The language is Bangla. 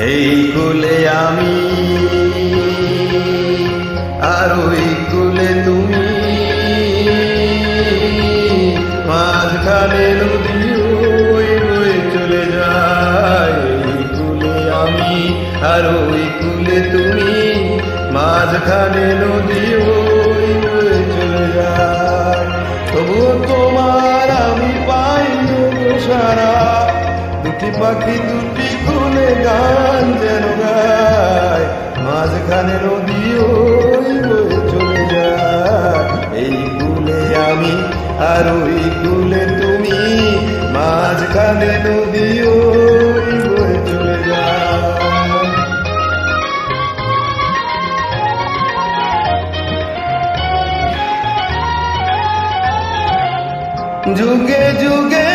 এই কুলে আমি, আর ওই কুলে তুমি। মাঝখানে নদী ওই বয়ে চলে যায়। এই আমি, আর ওই কুলে তুমি। মাঝখানে নদী ওই বয়ে চলে যায়। তবুও তোমার আমি পাই সারা। দুটি পাখি দুটি খুলে গায়। কানে নদী ওই চলে যায় এই আমি আর ওই তুমি মাঝখানে যুগে যুগে